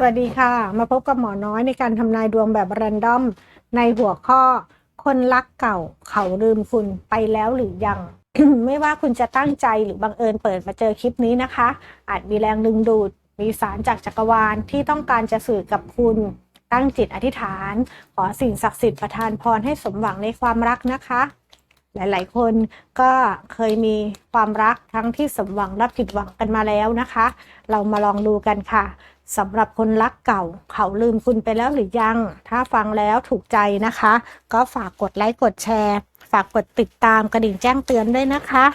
สวัสดีค่ะ มาพบกับหมอน้อยในการทำนายดวงแบบแรนดอม ในหัวข้อ คนรักเก่าเขาลืมคุณไปแล้วหรือยัง ไม่ว่าคุณจะตั้งใจหรือบังเอิญเปิดมาเจอคลิปนี้นะคะ อาจมีแรงดึงดูด มีสารจากจักรวาลที่ต้องการจะสื่อกับคุณ ตั้งจิตอธิษฐาน ขอสิ่งศักดิ์สิทธิ์ประทานพรให้สมหวังในความรักนะคะ หลายๆ คนก็เคยมีความรักทั้งที่สมหวังและผิดหวังกันมาแล้วนะคะ เรามาลองดูกันค่ะ สำหรับคนรักเก่า เขาลืมคุณไปแล้วหรือยัง ถ้าฟังแล้วถูกใจนะคะ ก็ฝากกดไลค์กดแชร์ ฝากกดติดตามกระดิ่งแจ้งเตือนด้วยนะคะ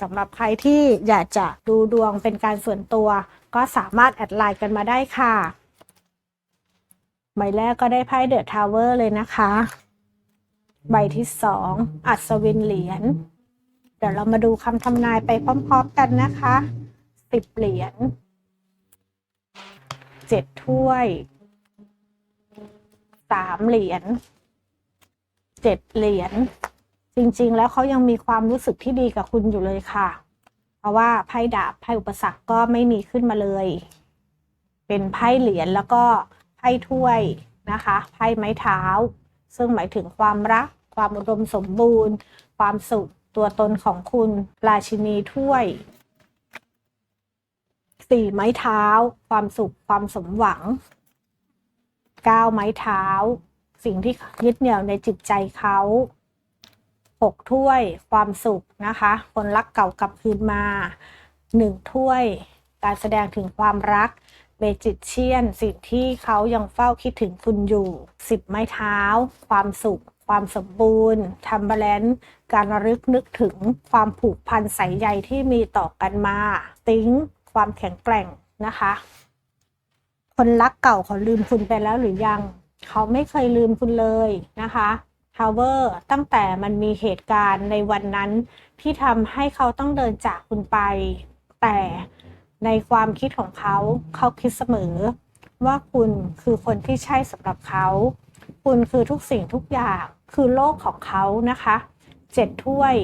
สำหรับใครที่อยากจะดูดวงเป็นการส่วนตัว ก็สามารถแอดไลน์กันมาได้ค่ะใบแรกก็ได้ไพ่เดอะทาวเวอร์เลยนะคะ ใบที่สองอัศวินเหรียญ เดี๋ยวเรามาดูคำทำนายไปพร้อมๆกันนะคะสิบเหรียญ เจ็ดถ้วยสามเหรียญเจ็ดเหรียญจริง ๆ แล้วเขายังมีความรู้สึกที่ดีกับคุณอยู่เลยค่ะ เพราะว่าไพ่ดาบไพ่อุปสรรคก็ไม่มีขึ้นมาเลย เป็นไพ่เหรียญแล้วก็ไพ่ถ้วยนะคะไพ่ไม้เท้า ซึ่งหมายถึงความรัก ความอุดมสมบูรณ์ ความสุขตัวตนของคุณราชินีถ้วย สี่ไม้เท้า ความสุขความสมหวังเก้าไม้เท้า สิ่งที่ยึดเหนี่ยวในจิตใจเขาหกถ้วยความสุขนะคะ คนรักเก่ากลับคืนมาหนึ่งถ้วย การแสดงถึงความรักเบจิตเชียน สิ่งที่เขายังเฝ้าคิดถึงคุณอยู่สิบไม้เท้า ความสุข ความสมบูรณ์ทำบาลานซ์การระลึกนึกถึงความผูกพันสายใยที่มีต่อกันมา ติ้ง ความแข็งแกร่งนะคะ คนรักเก่าเขาลืมคุณไปแล้วหรือยัง เขาไม่เคยลืมคุณเลยนะคะทาวเวอร์ตั้งแต่มันมีเหตุการณ์ในวันนั้นที่ทำให้เขาต้องเดินจากคุณไป แต่ในความคิดของเขา เขาคิดเสมอ ว่าคุณคือคนที่ใช่สำหรับเขา คุณคือทุกสิ่งทุกอย่างคือโลกของเขานะคะเจ็ดถ้วย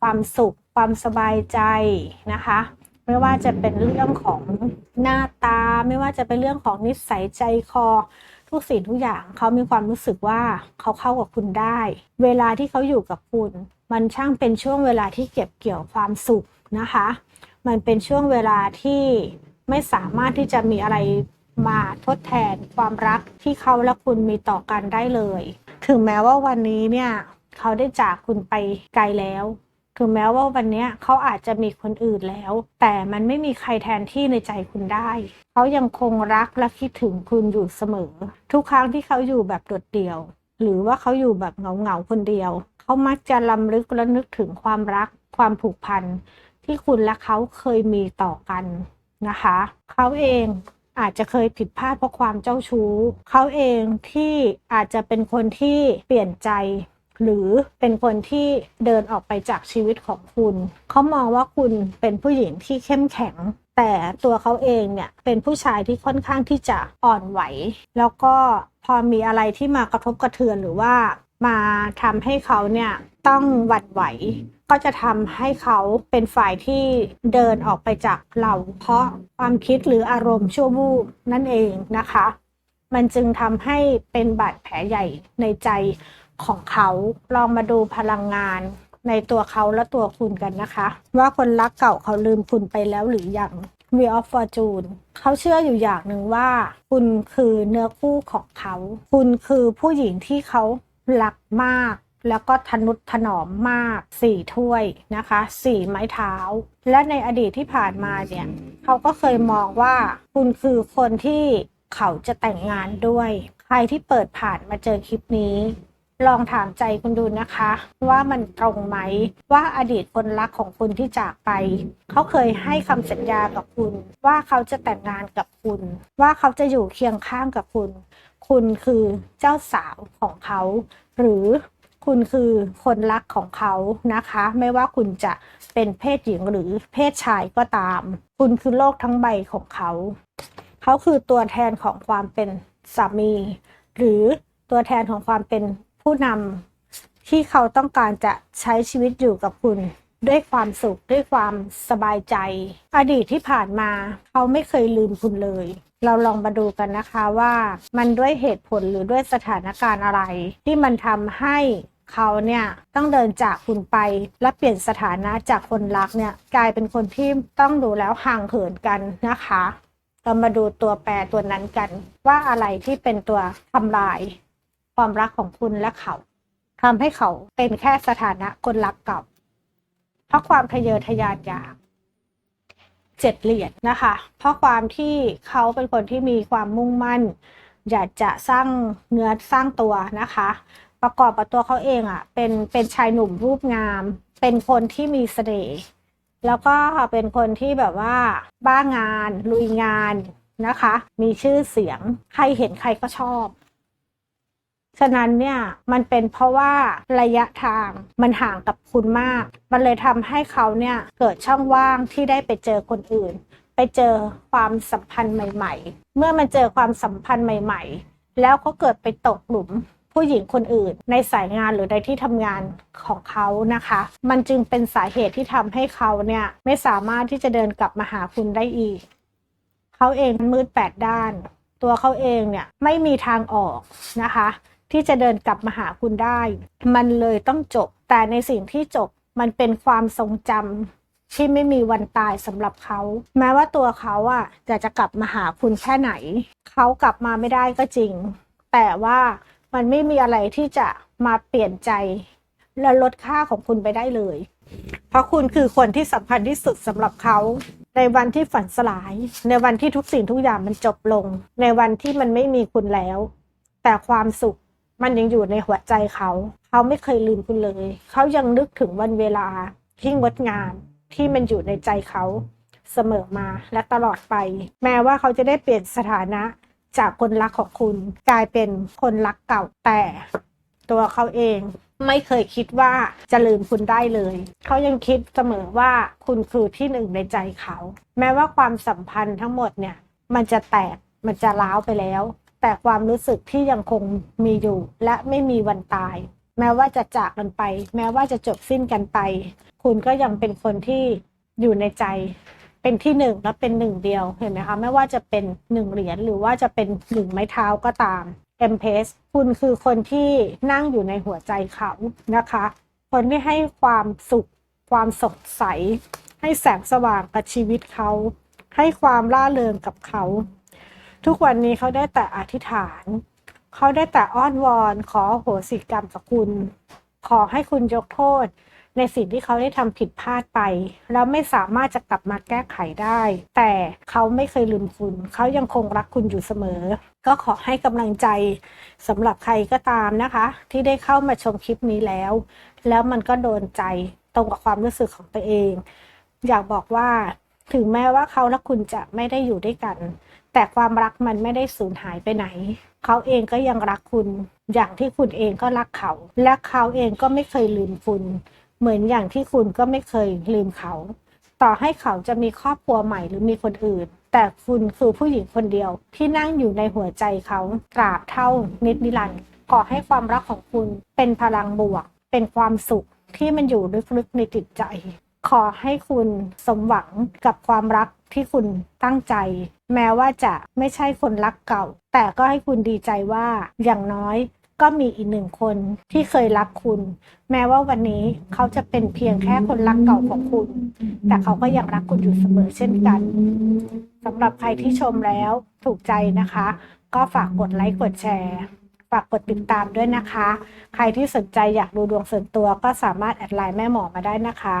ความสุข ความสบายใจนะคะ ไม่ว่าจะเป็นเรื่องของหน้าตา ไม่ว่าจะเป็นเรื่องของนิสัยใจคอ ทุกสิ่งทุกอย่างเขามีความรู้สึกว่าเขาเข้ากับคุณได้ เวลาที่เขาอยู่กับคุณ มันช่างเป็นช่วงเวลาที่เก็บเกี่ยวความสุขนะคะ มันเป็นช่วงเวลาที่ไม่สามารถที่จะมีอะไรมาทดแทนความรักที่เขาและคุณมีต่อกันได้เลย ถึงแม้ว่าวันนี้เนี่ย เขาได้จากคุณไปไกลแล้ว ถึงแม้ว่าวันนี้เขาอาจจะมีคนอื่นแล้ว แต่มันไม่มีใครแทนที่ในใจคุณได้ เขายังคงรักและคิดถึงคุณอยู่เสมอ ทุกครั้งที่เขาอยู่แบบโดดเดี่ยว หรือว่าเขาอยู่แบบเหงาๆคนเดียว เขามักจะลำลึกและนึกถึงความรัก ความผูกพันที่คุณและเขาเคยมีต่อกันนะคะ เขาเองอาจจะเคยผิดพลาดเพราะความเจ้าชู้ เขาเองที่อาจจะเป็นคนที่เปลี่ยนใจ หรือเป็นคนที่เดินออกไปจากชีวิตของคุณ เขามองว่าคุณเป็นผู้หญิงที่เข้มแข็ง แต่ตัวเขาเองเนี่ยเป็นผู้ชายที่ค่อนข้างที่จะอ่อนไหว แล้วก็พอมีอะไรที่มากระทบกระเทือนหรือว่ามาทำให้เขาเนี่ยต้องหวั่นไหว ก็จะทำให้เขาเป็นฝ่ายที่เดินออกไปจากเราเพราะความคิดหรืออารมณ์ชั่ววูบนั่นเองนะคะ มันจึงทำให้เป็นบาดแผลใหญ่ในใจ ของเขาลองมาดูพลังงานในตัวเขาและตัวคุณกันนะคะ ว่าคนรักเก่าเขาลืมคุณไปแล้วหรือยัง v ีออฟฟอร์จูนเขาเชื่ออยู่อย่างหนึ่งว่า คุณคือเนื้อคู่ของเขา คุณคือผู้หญิงที่เขารักมาก แล้วก็ทนุถนอมมากสี่ถ้วยนะคะสี่ไม้เท้า และในอดีตที่ผ่านมาเนี่ยเขาก็เคยมองว่า คุณคือคนที่เขาจะแต่งงานด้วย ใครที่เปิดผ่านมาเจอคลิปนี้ ลองถามใจคุณดูนะคะ ว่ามันตรงไหมว่าอดีตคนรักของคุณที่จากไป เขาเคยให้คำสัญญากับคุณ ว่าเขาจะแต่งงานกับคุณ ว่าเขาจะอยู่เคียงข้างกับคุณ คุณคือเจ้าสาวของเขา หรือคุณคือคนรักของเขานะคะ ไม่ว่าคุณจะเป็นเพศหญิงหรือเพศชายก็ตาม คุณคือโลกทั้งใบของเขา เขาคือตัวแทนของความเป็นสามี หรือตัวแทนของความเป็น ผู้นำที่เขาต้องการจะใช้ชีวิตอยู่กับคุณ ด้วยความสุขด้วยความสบายใจ อดีตที่ผ่านมาเขาไม่เคยลืมคุณเลย เราลองมาดูกันนะคะว่ามันด้วยเหตุผลหรือด้วยสถานการณ์อะไร ที่มันทำให้เขาเนี่ยต้องเดินจากคุณไป และเปลี่ยนสถานะจากคนรักเนี่ยกลายเป็นคนที่ต้องดูแล้วห่างเหินกันนะคะ เรามาดูตัวแปรตัวนั้นกัน ว่าอะไรที่เป็นตัวทำลาย ความรักของคุณและเขาทำให้เขาเป็นแค่สถานะคนรักเก่าเพราะความทะเยอทะยานอยากเจ็ดเหรียญนะคะ เพราะความที่เขาเป็นคนที่มีความมุ่งมั่น อยากจะสร้างเนื้อสร้างตัวนะคะ ประกอบกับตัวเขาเองอะเป็นเป็นชายหนุ่มรูปงาม เป็นคนที่มีเสน่ห์แล้วก็เป็นคนที่แบบว่า บ้างาน ลุยงานนะคะ มีชื่อเสียง ใครเห็นใครก็ชอบ ฉะนั้นเนี่ยมันเป็นเพราะว่าระยะทางมันห่างกับคุณมาก มันเลยทำให้เขาเนี่ยเกิดช่องว่างที่ได้ไปเจอคนอื่น ไปเจอความสัมพันธ์ใหม่ ๆ เมื่อมันเจอความสัมพันธ์ใหม่ ๆ แล้วเขาเกิดไปตกหลุมผู้หญิงคนอื่น ในสายงานหรือในที่ทำงานของเขานะคะ มันจึงเป็นสาเหตุที่ทำให้เขาเนี่ยไม่สามารถที่จะเดินกลับมาหาคุณได้อีก เขาเองมืดแปดด้าน ตัวเขาเองเนี่ยไม่มีทางออกนะคะ ที่จะเดินกลับมาหาคุณได้ มันเลยต้องจบ แต่ในสิ่งที่จบมันเป็นความทรงจำที่ไม่มีวันตายสำหรับเขา แม้ว่าตัวเขาอะจะจะกลับมาหาคุณแค่ไหน เขากลับมาไม่ได้ก็จริง แต่ว่ามันไม่มีอะไรที่จะมาเปลี่ยนใจ และลดค่าของคุณไปได้เลย เพราะคุณคือคนที่สำคัญที่สุดสำหรับเขา ในวันที่ฝันสลาย ในวันที่ทุกสิ่งทุกอย่างมันจบลง ในวันที่มันไม่มีคุณแล้ว แต่ความสุข มันยังอยู่ในหัวใจเขา เขาไม่เคยลืมคุณเลย เขายังนึกถึงวันเวลาที่งดงามที่มันอยู่ในใจเขาเสมอมาและตลอดไป แม้ว่าเขาจะได้เปลี่ยนสถานะจากคนรักของคุณกลายเป็นคนรักเก่าแต่ ตัวเขาเองไม่เคยคิดว่าจะลืมคุณได้เลย เขายังคิดเสมอว่าคุณคือที่หนึ่งในใจเขา แม้ว่าความสัมพันธ์ทั้งหมดเนี่ย มันจะแตกมันจะร้าวไปแล้ว แต่ความรู้สึกที่ยังคงมีอยู่ และไม่มีวันตาย แม้ว่าจะจากกันไป แม้ว่าจะจบสิ้นกันไป คุณก็ยังเป็นคนที่อยู่ในใจ เป็นที่หนึ่งและเป็นหนึ่งเดียวเห็นไหมคะไม่ว่าจะเป็นหนึ่งเหรียญหรือว่าจะเป็นหนึ่งไม้เท้าก็ตาม m p s คุณคือคนที่นั่งอยู่ในหัวใจเขานะคะ คนที่ให้ความสุข ความสดใส ให้แสงสว่างกับชีวิตเขา ให้ความล่าเริงกับเขา ทุกวันนี้เขาได้แต่อธิษฐาน เขาได้แต่อ้อนวอนขออโหสิกรรมกับคุณ ขอให้คุณยกโทษ ในสิ่งที่เขาได้ทำผิดพลาดไป แล้วไม่สามารถจะกลับมาแก้ไขได้ แต่เขาไม่เคยลืมคุณ เขายังคงรักคุณอยู่เสมอ ก็ขอให้กำลังใจสำหรับใครก็ตามนะคะ ที่ได้เข้ามาชมคลิปนี้แล้ว แล้วมันก็โดนใจตรงกับความรู้สึกของตัวเอง อยากบอกว่า ถึงแม้ว่าเขาและคุณจะไม่ได้อยู่ด้วยกัน แต่ความรักมันไม่ได้สูญหายไปไหน เขาเองก็ยังรักคุณ อย่างที่คุณเองก็รักเขา และเขาเองก็ไม่เคยลืมคุณ เหมือนอย่างที่คุณก็ไม่เคยลืมเขา ต่อให้เขาจะมีครอบครัวใหม่หรือมีคนอื่น แต่คุณคือผู้หญิงคนเดียว ที่นั่งอยู่ในหัวใจเขาตราบเท่านิดนิรันดร์ขอให้ความรักของคุณเป็นพลังบวก เป็นความสุขที่มันอยู่ลึกๆในจิตใจ ขอให้คุณสมหวังกับความรักที่คุณตั้งใจ แม้ว่าจะไม่ใช่คนรักเก่า แต่ก็ให้คุณดีใจว่าอย่างน้อยก็มีอีกหนึ่งคนที่เคยรักคุณ แม้ว่าวันนี้เขาจะเป็นเพียงแค่คนรักเก่าของคุณ แต่เขาก็ยังรักคุณอยู่เสมอเช่นกันสำหรับใครที่ชมแล้วถูกใจนะคะ ก็ฝากกดไลค์กดแชร์ฝากกดติดตามด้วยนะคะ ใครที่สนใจอยากดูดวงส่วนตัวก็สามารถแอดไลน์แม่หมอมาได้นะคะ